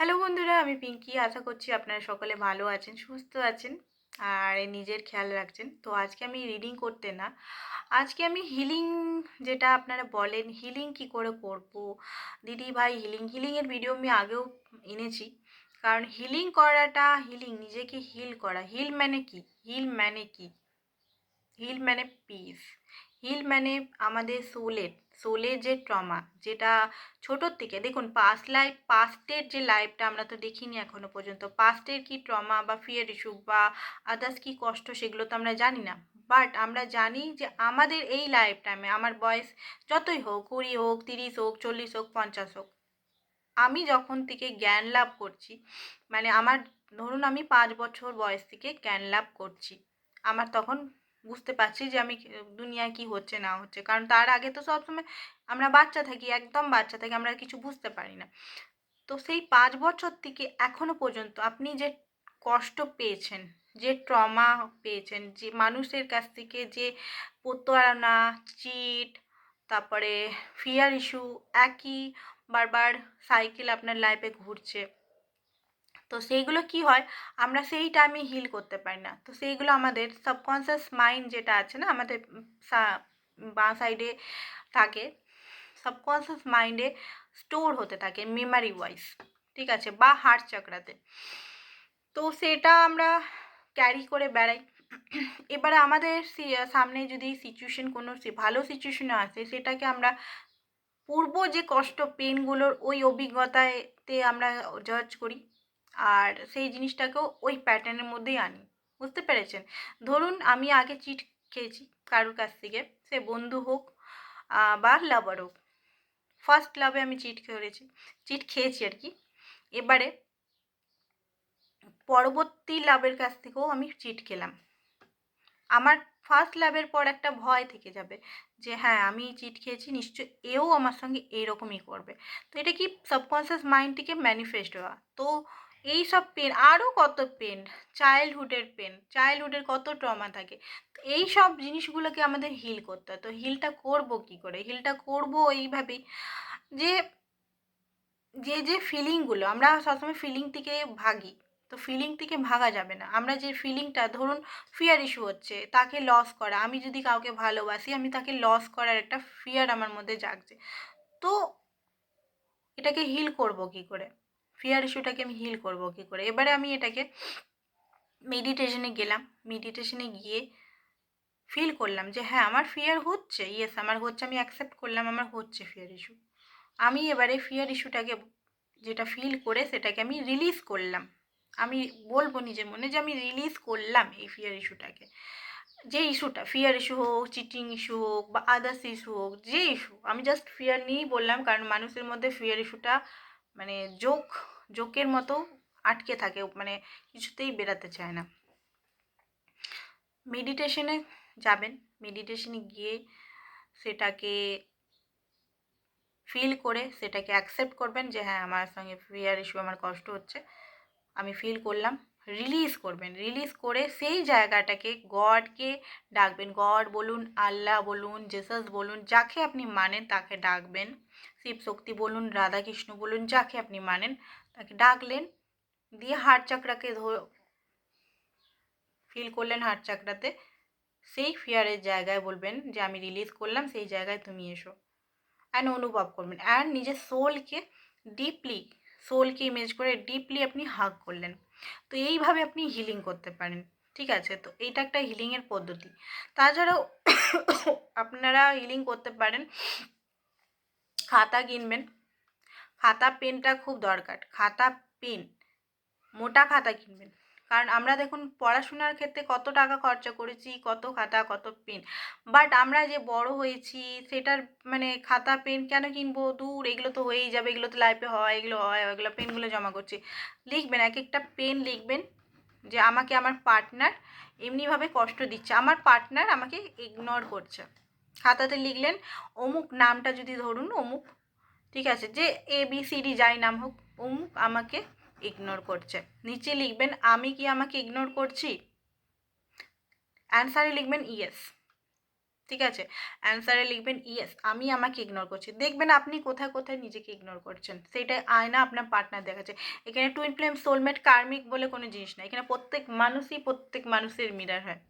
Hello বন্ধুরা, আমি পিঙ্কি। আশা করছি আপনারা সকলে ভালো আছেন, সুস্থ আছেন আর নিজের খেয়াল রাখছেন। তো আজকে আমি রিডিং করতে না। আজকে আমি হিলিং যেটা আপনারা বলেন হিলিং কি করে করব? দিদি ভাই হিলিং হিলিংয়ের ভিডিও আমি আগেও এনেছি। কারণ হিলিং করাটা হিলিং নিজেকে হিল করা। হিল মানে কি? হিল মানে কি? হিল মানে পিস হিল মানে আমাদের সোলের সোলের যে ট্রমা যেটা ছোটোর থেকে, দেখুন পাস্ট লাইফ পাস্টের যে লাইফটা আমরা তো দেখিনি এখনও পর্যন্ত পাস্টের কি ট্রমা বা ফিয়ার ইস্যু বা আদার্স কি কষ্ট সেগুলো তো আমরা জানি না বাট আমরা জানি যে আমাদের এই লাইফ টাইমে আমার বয়স যতই হোক, কুড়ি হোক, তিরিশ হোক, চল্লিশ হোক, পঞ্চাশ হোক, আমি যখন থেকে জ্ঞান লাভ করছি মানে আমার ধরুন আমি পাঁচ বছর বয়স থেকে জ্ঞান লাভ করছি, আমার তখন বুঝতে পারছি যে আমি দুনিয়ায় কি হচ্ছে না হচ্ছে। কারণ তার আগে তো সবসময় আমরা বাচ্চা থাকি, একদম বাচ্চা থাকি আমরা কিছু বুঝতে পারি না। তো সেই পাঁচ বছর থেকে এখনও পর্যন্ত আপনি যে কষ্ট পেয়েছেন, যে ট্রমা পেয়েছেন, যে মানুষের কাছ থেকে যে প্রতারণা চিট তারপরে ফিয়ার ইস্যু একই বারবার সাইকেল আপনার লাইফে ঘুরছে। তো সেইগুলো কি হয়? আমরা সেই টাইমে হিল করতে পারি না। তো সেইগুলো আমাদের সাবকনসিয়াস মাইন্ড যেটা আছে না, আমাদের বাঁ সাইডে থাকে সাবকনসিয়াস মাইন্ডে স্টোর হতে থাকে মেমারি ওয়াইজ ঠিক আছে? বা হার্ট চাকরাতে তো সেটা আমরা ক্যারি করে বেড়াই। এবারে আমাদের সামনে যদি সিচুয়েশন কোনো ভালো সিচুয়েশনে আসে, সেটাকে আমরা পূর্ব যে কষ্ট পেনগুলোর ওই অভিজ্ঞতাতে আমরা জজ করি। আর সেই জিনিসটাকেও ওই প্যাটার্নের মধ্যেই আনি। বুঝতে পেরেছেন? ধরুন আমি আগে চিট খেয়েছি কারোর কাছ থেকে, সে বন্ধু হোক বা লাভার হোক। ফার্স্ট লাভে আমি চিট করেছি চিট খেয়েছি আর কি। এবারে পরবর্তী লাভের কাছ থেকেও আমি চিট খেলাম। আমার ফার্স্ট লাভের পর একটা ভয় থেকে যাবে যে হ্যাঁ আমি চিট খেয়েছি নিশ্চয় এও আমার সঙ্গে এরকমই করবে। তো এটা কি সাবকনসিয়াস মাইন্ডটিকে ম্যানিফেস্ট হওয়া? তো এই সব পেন আরও কত পেন চাইল্ডহুডের পেন চাইল্ডহুডের কত ট্রমা থাকে। এই সব জিনিসগুলোকে আমাদের হিল করতে হয়। তো হিলটা করব কি করে? হিলটা করব এইভাবেই। যে যে যে ফিলিংগুলো আমরা সবসময় ফিলিং থেকে ভাগি। তো ফিলিং থেকে ভাগা যাবে না। আমরা যে ফিলিংটা ধরুন ফিয়ার ইস্যু হচ্ছে, তাকে লস করা, আমি যদি কাউকে ভালোবাসি, আমি তাকে লস করার একটা ফিয়ার আমার মধ্যে জাগছে। তো এটাকে হিল করব কি করে? ফিয়ার ইস্যুটাকে আমি হিল করব কী করে? এবারে আমি এটাকে মেডিটেশনে গেলাম। মেডিটেশনে গিয়ে ফিল করলাম যে হ্যাঁ আমার ফিয়ার হচ্ছে। ইয়েস আমার হচ্ছে, আমি অ্যাকসেপ্ট করলাম, আমার হচ্ছে ফিয়ার ইস্যু আমি এবারে ফিয়ার ইস্যুটাকে যেটা ফিল করে, সেটাকে আমি রিলিজ করলাম। আমি বলব নিজের মনে যে, আমি রিলিজ করলাম এই ফিয়ার ইস্যুটাকে যে ইস্যুটা ফিয়ার ইস্যু হোক চিটিং ইস্যু হোক বা আদার্স ইস্যু হোক, যে ইস্যু আমি জাস্ট ফিয়ার নিয়েই বললাম, কারণ মানুষের মধ্যে ফিয়ার ইস্যুটা মানে জোক, জোকের মতো আটকে থাকে মানে কিছুতেই বেরাতে চায় না। মেডিটেশনে যাবেন। মেডিটেশনে গিয়ে সেটাকে ফিল করে সেটাকে অ্যাকসেপ্ট করবেন যে হ্যাঁ আমার সঙ্গে ফিয়ার ইস্যু আমার কষ্ট হচ্ছে। আমি ফিল করলাম। রিলিজ করবেন। রিলিজ করে সেই জায়গাটাকে গডকে ডাকবেন। গড বলুন, আল্লাহ বলুন, জেসাস বলুন, যাকে আপনি মানেন তাকে ডাকবেন। শিব শক্তি বলুন, রাধাকৃষ্ণ বলুন, যাকে আপনি মানেন তাকে ডাকলেন। দিয়ে হাড় চাকরাকে ফিল করলেন হাড় চাকরাতে সেই ফিয়ারের জায়গায় বলবেন যে, আমি রিলিজ করলাম, সেই জায়গায় তুমি এসো। অ্যান্ড অনুভব করবেন। অ্যান্ড নিজের সোলকে ডিপলি সোলকে ইমেজ করে ডিপলি আপনি হাগ করলেন। তো এইভাবে আপনি হিলিং করতে পারেন। ঠিক আছে? তো এইটা একটা হিলিংয়ের পদ্ধতি। তাছাড়াও আপনারা হিলিং করতে পারেন। খাতা কিনবেন। খাতা পেনটা খুব দরকার। খাতা পেন মোটা খাতা কিনবেন। কারণ আমরা দেখুন পড়াশোনার ক্ষেত্রে কত টাকা খরচা করেছি, কত খাতা, কত পেন। বাট আমরা যে বড় হয়েছি, সেটার মানে খাতা, পেন কেন কিনবো? দূর, এগুলো তো হয়েই যাবে, এগুলো তো লাইফে হয়, এগুলো হয়, এগুলো পেনগুলো জমা করছি। লিখবেন, এক একটা পেন লিখবেন যে আমাকে আমার পার্টনার এমনিভাবে কষ্ট দিচ্ছে। আমার পার্টনার আমাকে ইগনোর করছে। খাতাতে লিখলেন, অমুক নামটা যদি ধরুন, অমুক, ঠিক আছে, যে এ বি সি ডি যাই নাম হোক, অমুক আমাকে ইগনোর করছে। নিচে লিখবেন, আমি কি আমাকে ইগনোর করছি? অ্যান্সারে লিখবেন ইয়েস ঠিক আছে? অ্যান্সারে লিখবেন ইয়েস আমি আমাকে ইগনোর করছি। দেখবেন আপনি কোথায় কোথায় নিজেকে ইগনোর করছেন। সেইটাই আয়না আপনার পার্টনার দেখাচ্ছে। এখানে টুইন ফ্লেম সোলমেট কার্মিক বলে কোনো জিনিস না এখানে প্রত্যেক মানুষই প্রত্যেক মানুষের মিরার হয়।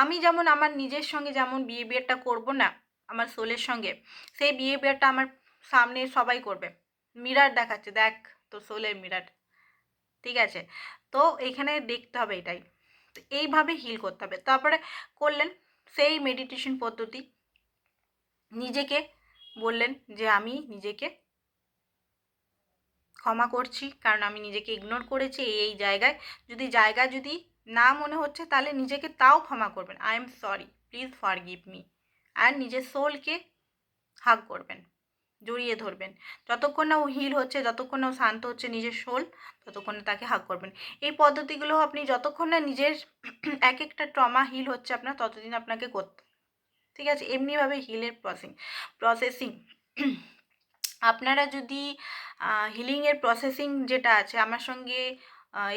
আমি যেমন আমার নিজের সঙ্গে যেমন বিহেভিয়ারটা করব না, আমার সোলের সঙ্গে, সেই বিহেভিয়ারটা আমার সামনে সবাই করবে। মিরার দেখাচ্ছে, দেখ তো সোলের মিরার ঠিক আছে? তো এখানে দেখতে হবে এটাই। তো এইভাবে হিল করতে হবে। তারপরে করলেন সেই মেডিটেশন পদ্ধতি। নিজেকে বললেন যে, আমি নিজেকে ক্ষমা করছি, কারণ আমি নিজেকে ইগনোর করেছি এই এই জায়গায়। যদি জায়গা যদি না মনে হচ্ছে, তাহলে নিজেকে তাও ক্ষমা করবেন। I am sorry please forgive me আর নিজের সোলকে হাগ করবেন। জড়িয়ে ধরবেন। যতক্ষণ না ও হিল হচ্ছে, যতক্ষণ না ও শান্ত হচ্ছে নিজের শোল ততক্ষণ তাকে হাগ করবেন। এই পদ্ধতিগুলো আপনি যতক্ষণ না নিজের এক একটা ট্রমা হিল হচ্ছে আপনার, ততদিন আপনাকে করতে ঠিক আছে? এমনিভাবে হিলের প্রসেসিং প্রসেসিং আপনারা যদি হিলিংয়ের প্রসেসিং যেটা আছে, আমার সঙ্গে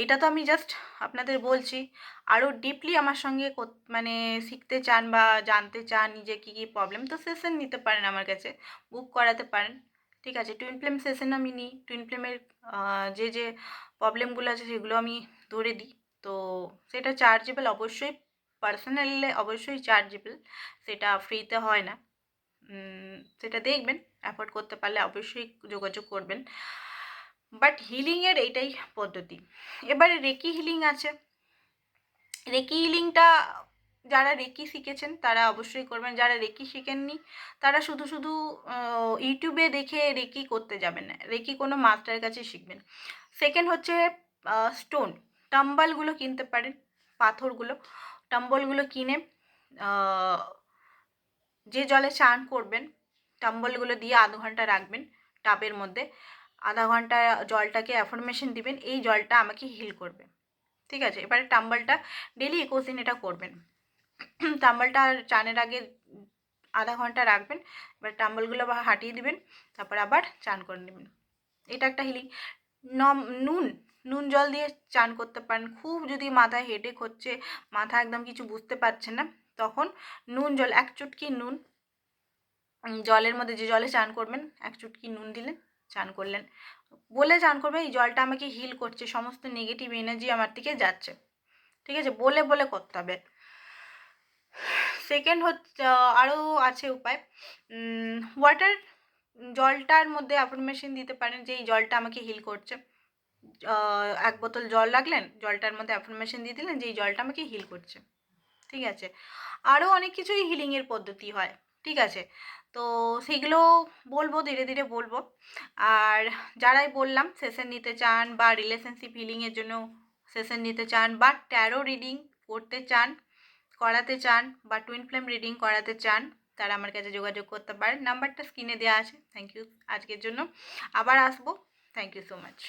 এটা তো আমি জাস্ট আপনাদের বলছি। আরও ডিপলি আমার সঙ্গে মানে শিখতে চান বা জানতে চান নিজে কী কী প্রবলেম তো সেশন নিতে পারেন আমার কাছে। বুক করাতে পারেন। ঠিক আছে টুইন ফ্লেম সেশন আমি নিই। টুইন ফ্লেমের যে যে প্রবলেমগুলো আছে সেগুলো আমি ধরে দিই। তো সেটা চার্জেবল অবশ্যই পার্সোনালে অবশ্যই চার্জেবল সেটা ফ্রিতে হয় না। সেটা দেখবেন অ্যাফোর্ড করতে পারলে অবশ্যই যোগাযোগ করবেন। বাট হিলিংয়ের এইটাই পদ্ধতি। এবারে রেকি হিলিং আছে। রেকি হিলিংটা যারা রেকি শিখেছেন, তারা অবশ্যই করবেন। যারা রেকি শিখেননি, তারা শুধু শুধু ইউটিউবে দেখে রেকি করতে যাবেন না। রেকি কোনো মাস্টারের কাছে শিখবেন। সেকেন্ড হচ্ছে স্টোন টাম্বালগুলো কিনতে পারেন, পাথরগুলো। টাম্বলগুলো কিনে যে জলে চান করবেন, টাম্বলগুলো দিয়ে আধ ঘণ্টা রাখবেন, টাবের মধ্যে। আধা ঘণ্টা জলটাকে অ্যাফরমেশন দিবেন, এই জলটা আমাকে হিল করবে। ঠিক আছে? এবারে টাম্বলটা ডেলি একুশ দিন এটা করবেন। টাম্বলটা চানের আগে আধা ঘণ্টা রাখবেন, এবার টাম্বলগুলো আবার হাঁটিয়ে দিবেন, তারপর আবার চান করে নেবেন। এটা একটা হিলিং নম, নুন নুন জল দিয়ে চান করতে পারেন। খুব যদি মাথায় হেডেক হচ্ছে, মাথা একদম কিছু বুঝতে পারছে না, তখন নুন জল, এক চুটকি নুন জলের মধ্যে যে জলে চান করবেন, এক চুটকি নুন দিলেন চান করলেন। বলে চান করবেন এই জলটা আমাকে হিল করছে, সমস্ত নেগেটিভ এনার্জি আমার দিকে যাচ্ছে। ঠিক আছে? বলে বলে করতে হবে। সেকেন্ড হচ্ছে আরও আছে উপায়। ওয়াটার জলটার মধ্যে অ্যাফরমেশন দিতে পারেন যে, এই জলটা আমাকে হিল করছে। এক বোতল জল রাখলেন, জলটার মধ্যে অ্যাফরমেশন দিয়ে দিলেন যে, এই জলটা আমাকে হিল করছে। ঠিক আছে? আরও অনেক কিছুই হিলিংয়ের পদ্ধতি হয়। ঠিক আছে? তো সেগুলো বলব, ধীরে ধীরে বলব। আর যারাই বললাম সেশন নিতে চান বা রিলেশনশিপ হিলিংয়ের জন্য সেশন নিতে চান বা ট্যারো রিডিং করতে চান, করাতে চান বা টুইন ফ্লেম রিডিং করাতে চান, তারা আমার কাছে যোগাযোগ করতে পারেন। নাম্বারটা স্ক্রিনে দেওয়া আছে। থ্যাংক ইউ আজকের জন্য। আবার আসব। Thank you so much